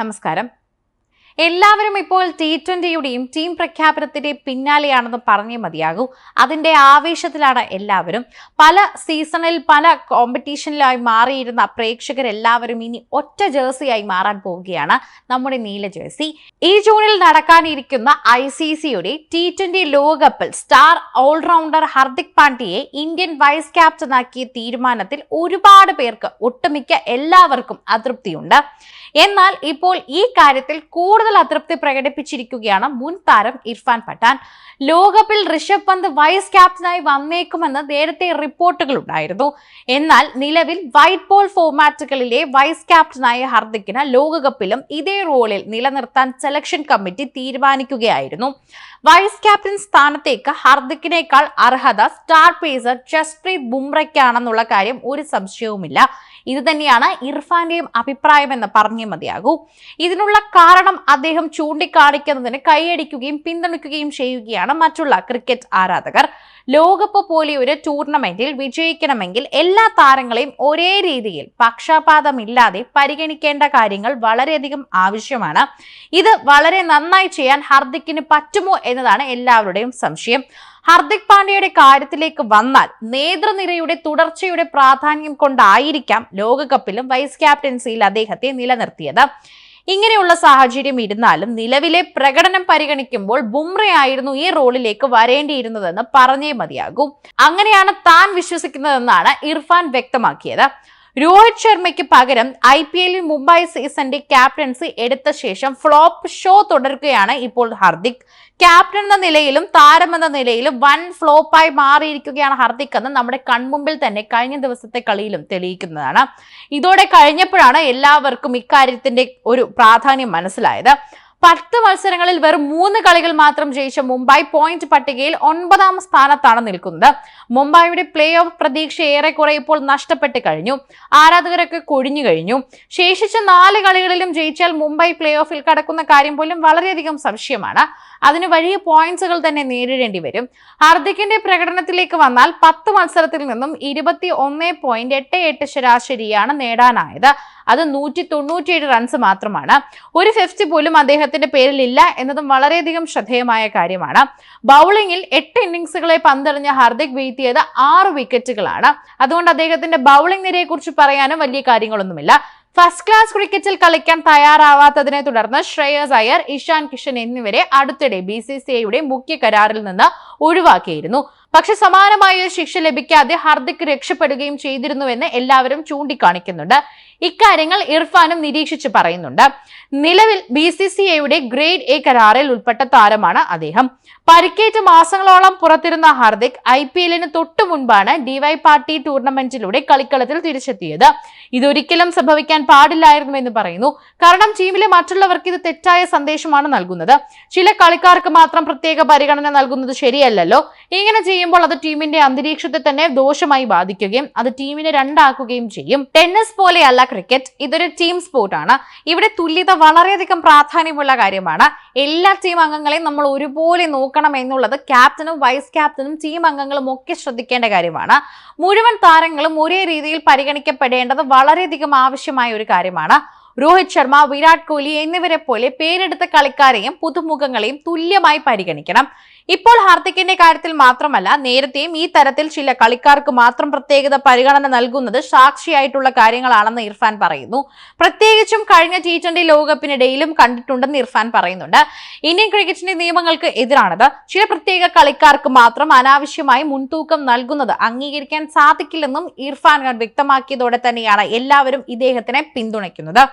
നമസ്കാരം. എല്ലാവരും ഇപ്പോൾ ടി ട്വന്റിയുടെയും ടീം പ്രഖ്യാപനത്തിന്റെ പിന്നാലെയാണെന്ന് പറഞ്ഞേ മതിയാകൂ. അതിന്റെ ആവേശത്തിലാണ് എല്ലാവരും. പല സീസണിൽ പല കോമ്പറ്റീഷനിലായി മാറിയിരുന്ന പ്രേക്ഷകരെല്ലാവരും ഇനി ഒറ്റ ജേഴ്സിയായി മാറാൻ പോവുകയാണ് നമ്മുടെ നീല ജേഴ്സി ഈ ജൂണിൽ നടക്കാനിരിക്കുന്ന ഐ സി സിയുടെ ടി ട്വന്റി ലോകകപ്പിൽ സ്റ്റാർ ഓൾറൗണ്ടർ ഹർദിക് പാണ്ഡ്യയെ ഇന്ത്യൻ വൈസ് ക്യാപ്റ്റനാക്കിയ തീരുമാനത്തിൽ ഒരുപാട് പേർക്ക് ഒട്ടുമിക്ക എല്ലാവർക്കും അതൃപ്തിയുണ്ട്. എന്നാൽ ഇപ്പോൾ ഈ കാര്യത്തിൽ കൂടുതൽ അതൃപ്തി പ്രകടിപ്പിച്ചിരിക്കുകയാണ് മുൻ താരം ഇർഫാൻ പഠാൻ ലോകകപ്പിൽ ഋഷഭ് പന്ത് വൈസ് ക്യാപ്റ്റനായി വന്നേക്കുമെന്ന് നേരത്തെ റിപ്പോർട്ടുകൾ ഉണ്ടായിരുന്നു. എന്നാൽ നിലവിൽ വൈറ്റ് ബോൾ ഫോർമാറ്റുകളിലെ വൈസ് ക്യാപ്റ്റനായ ഹർദിക്കിന് ലോകകപ്പിലും ഇതേ റോളിൽ നിലനിർത്താൻ സെലക്ഷൻ കമ്മിറ്റി തീരുമാനിക്കുകയായിരുന്നു. വൈസ് ക്യാപ്റ്റൻ സ്ഥാനത്തേക്ക് ഹർദിക്കിനേക്കാൾ അർഹത സ്റ്റാർ പേസർ ജസ്പ്രീത് ബുംറയ്ക്കാണെന്നുള്ള കാര്യം ഒരു സംശയവുമില്ല. ഇത് തന്നെയാണ് ഇർഫാന്റെയും അഭിപ്രായമെന്ന് പറഞ്ഞേ മതിയാകൂ. ഇതിനുള്ള കാരണം അദ്ദേഹം ചൂണ്ടിക്കാണിക്കുന്നതിന് കൈയടിക്കുകയും പിന്തുണയ്ക്കുകയും ചെയ്യുകയാണ് മറ്റുള്ള ക്രിക്കറ്റ് ആരാധകർ. ലോകകപ്പ് പോലെ ഒരു ടൂർണമെന്റിൽ വിജയിക്കണമെങ്കിൽ എല്ലാ താരങ്ങളെയും ഒരേ രീതിയിൽ പക്ഷപാതമില്ലാതെ പരിഗണിക്കേണ്ട കാര്യങ്ങൾ വളരെയധികം ആവശ്യമാണ്. ഇത് വളരെ നന്നായി ചെയ്യാൻ ഹർദിക്കിന് പറ്റുമോ എന്നതാണ് എല്ലാവരുടെയും സംശയം. ഹർദിക് പാണ്ഡ്യയുടെ കാര്യത്തിലേക്ക് വന്നാൽ നേതൃനിരയുടെ തുടർച്ചയുടെ പ്രാധാന്യം കൊണ്ടായിരിക്കാം ലോകകപ്പിലും വൈസ് ക്യാപ്റ്റൻസിയിൽ അദ്ദേഹത്തെ നിലനിർത്തിയത്. ഇങ്ങനെയുള്ള സാഹചര്യം ഇരുന്നാലും നിലവിലെ പ്രകടനം പരിഗണിക്കുമ്പോൾ ബുംറയായിരുന്നു ഈ റോളിലേക്ക് വരേണ്ടിയിരുന്നതെന്ന് പറഞ്ഞേ മതിയാകും. അങ്ങനെയാണ് താൻ വിശ്വസിക്കുന്നതെന്നാണ് ഇർഫാൻ വ്യക്തമാക്കിയത്. രോഹിത് ശർമ്മയ്ക്ക് പകരം ഐ പി എല്ലിൽ മുംബൈ സീസന്റെ ക്യാപ്റ്റൻസി എടുത്ത ശേഷം ഫ്ലോപ്പ് ഷോ തുടരുകയാണ് ഇപ്പോൾ ഹർദിക്. ക്യാപ്റ്റൻ എന്ന നിലയിലും താരം എന്ന നിലയിലും വൻ ഫ്ലോപ്പായി മാറിയിരിക്കുകയാണ് ഹർദിക് എന്ന് നമ്മുടെ കൺമുമ്പിൽ തന്നെ കഴിഞ്ഞ ദിവസത്തെ കളിയിലും തെളിയിക്കുന്നതാണ്. ഇതോടെ കഴിഞ്ഞപ്പോഴാണ് എല്ലാവർക്കും ഇക്കാര്യത്തിന്റെ ഒരു പ്രാധാന്യം മനസ്സിലായത്. പത്ത് മത്സരങ്ങളിൽ വെറും മൂന്ന് കളികൾ മാത്രം ജയിച്ച മുംബൈ പോയിന്റ് പട്ടികയിൽ ഒൻപതാം സ്ഥാനത്താണ് നിൽക്കുന്നത്. മുംബൈയുടെ പ്ലേ ഓഫ് പ്രതീക്ഷ ഏറെക്കുറെ ഇപ്പോൾ നഷ്ടപ്പെട്ട് കഴിഞ്ഞു. ആരാധകരൊക്കെ കൊഴിഞ്ഞു കഴിഞ്ഞു. ശേഷിച്ച നാല് കളികളിലും ജയിച്ചാൽ മുംബൈ പ്ലേ ഓഫിൽ കടക്കുന്ന കാര്യം പോലും വളരെയധികം സംശയമാണ്. അതിന് വലിയ പോയിന്റ്സുകൾ തന്നെ നേരിടേണ്ടി വരും. ഹാർദിക്കിന്റെ പ്രകടനത്തിലേക്ക് വന്നാൽ പത്ത് മത്സരത്തിൽ നിന്നും ഇരുപത്തി ഒന്ന് പോയിന്റ് എട്ട് എട്ട് ശരാശരിയാണ് നേടാനായത്. അത് നൂറ്റി തൊണ്ണൂറ്റിയേഴ് റൺസ് മാത്രമാണ്. ഒരു ഫിഫ്റ്റി പോലും അദ്ദേഹത്തിന്റെ പേരിൽ ഇല്ല എന്നതും വളരെയധികം ശ്രദ്ധേയമായ കാര്യമാണ്. ബൗളിംഗിൽ എട്ട് ഇന്നിങ്സുകളെ പന്തെറിഞ്ഞ ഹാർദിക് വീഴ്ത്തിയത് ആറ് വിക്കറ്റുകളാണ് അതുകൊണ്ട് അദ്ദേഹത്തിന്റെ ബൗളിംഗ് നിരയെക്കുറിച്ച് പറയാനും വലിയ കാര്യങ്ങളൊന്നുമില്ല. ഫസ്റ്റ് ക്ലാസ് ക്രിക്കറ്റിൽ കളിക്കാൻ തയ്യാറാവാത്തതിനെ തുടർന്ന് ശ്രേയസ് അയ്യർ ഇഷാൻ കിഷൻ എന്നിവരെ അടുത്തിടെ ബി സി സി ഐയുടെ മുഖ്യ കരാറിൽ നിന്ന് ഒഴിവാക്കിയിരുന്നു. പക്ഷെ സമാനമായ ശിക്ഷ ലഭിക്കാതെ ഹർദിക് രക്ഷപ്പെടുകയും ചെയ്തിരുന്നുവെന്ന് എല്ലാവരും ചൂണ്ടിക്കാണിക്കുന്നുണ്ട്. ഇക്കാര്യങ്ങൾ ഇർഫാനും നിരീക്ഷിച്ച് പറയുന്നുണ്ട്. നിലവിൽ ബി സി സി എയുടെ ഗ്രേഡ് എ കരാറിൽ ഉൾപ്പെട്ട താരമാണ് അദ്ദേഹം. പരിക്കേറ്റ് മാസങ്ങളോളം പുറത്തിരുന്ന ഹാർദിക് ഐ പി എല്ലിന് തൊട്ടു മുൻപാണ് ഡിവൈ പാർട്ടി ടൂർണമെന്റിലൂടെ കളിക്കളത്തിൽ തിരിച്ചെത്തിയത്. ഇതൊരിക്കലും സംഭവിക്കാൻ പാടില്ലായിരുന്നു എന്ന് പറയുന്നു. കാരണം ടീമിലെ മറ്റുള്ളവർക്ക് ഇത് തെറ്റായ സന്ദേശമാണ് നൽകുന്നത്. ചില കളിക്കാർക്ക് മാത്രം പ്രത്യേക പരിഗണന നൽകുന്നത് ശരിയല്ലല്ലോ. ഇങ്ങനെ ചെയ്യുമ്പോൾ അത് ടീമിന്റെ അന്തരീക്ഷത്തെ തന്നെ ദോഷമായി ബാധിക്കുകയും അത് ടീമിനെ രണ്ടാക്കുകയും ചെയ്യും. ടെന്നീസ് പോലെയല്ല ക്രിക്കറ്റ് ഇതൊരു ടീം സ്പോർട്ടാണ്. ഇവിടെ തുല്യത വളരെയധികം പ്രാധാന്യമുള്ള കാര്യമാണ്. എല്ലാ ടീം അംഗങ്ങളെയും നമ്മൾ ഒരുപോലെ നോക്കണം എന്നുള്ളത് ക്യാപ്റ്റനും വൈസ് ക്യാപ്റ്റനും ടീം അംഗങ്ങളും ഒക്കെ ശ്രദ്ധിക്കേണ്ട കാര്യമാണ്. മുഴുവൻ താരങ്ങളും ഒരേ രീതിയിൽ പരിഗണിക്കപ്പെടേണ്ടത് വളരെയധികം ആവശ്യമായ ഒരു കാര്യമാണ്. രോഹിത് ശർമ്മ വിരാട് കോഹ്ലി എന്നിവരെ പോലെ പേരെടുത്ത കളിക്കാരെയും പുതുമുഖങ്ങളെയും തുല്യമായി പരിഗണിക്കണം. ഇപ്പോൾ ഹാർദിക്കിന്റെ കാര്യത്തിൽ മാത്രമല്ല നേരത്തെയും ഈ തരത്തിൽ ചില കളിക്കാർക്ക് മാത്രം പ്രത്യേകത പരിഗണന നൽകുന്നത് സാക്ഷിയായിട്ടുള്ള കാര്യങ്ങളാണെന്ന് ഇർഫാൻ പറയുന്നു. പ്രത്യേകിച്ചും കഴിഞ്ഞ ടി ട്വന്റി ലോകകപ്പിനിടയിലും കണ്ടിട്ടുണ്ടെന്ന് ഇർഫാൻ പറയുന്നുണ്ട്. ഇന്ത്യൻ ക്രിക്കറ്റിന്റെ നിയമങ്ങൾക്ക് എതിരാണത്. ചില പ്രത്യേക കളിക്കാർക്ക് മാത്രം അനാവശ്യമായി മുൻതൂക്കം നൽകുന്നത് അംഗീകരിക്കാൻ സാധിക്കില്ലെന്നും ഇർഫാൻ ഖാൻ വ്യക്തമാക്കിയതോടെ തന്നെയാണ് എല്ലാവരും ഇദ്ദേഹത്തിനെ പിന്തുണയ്ക്കുന്നത്.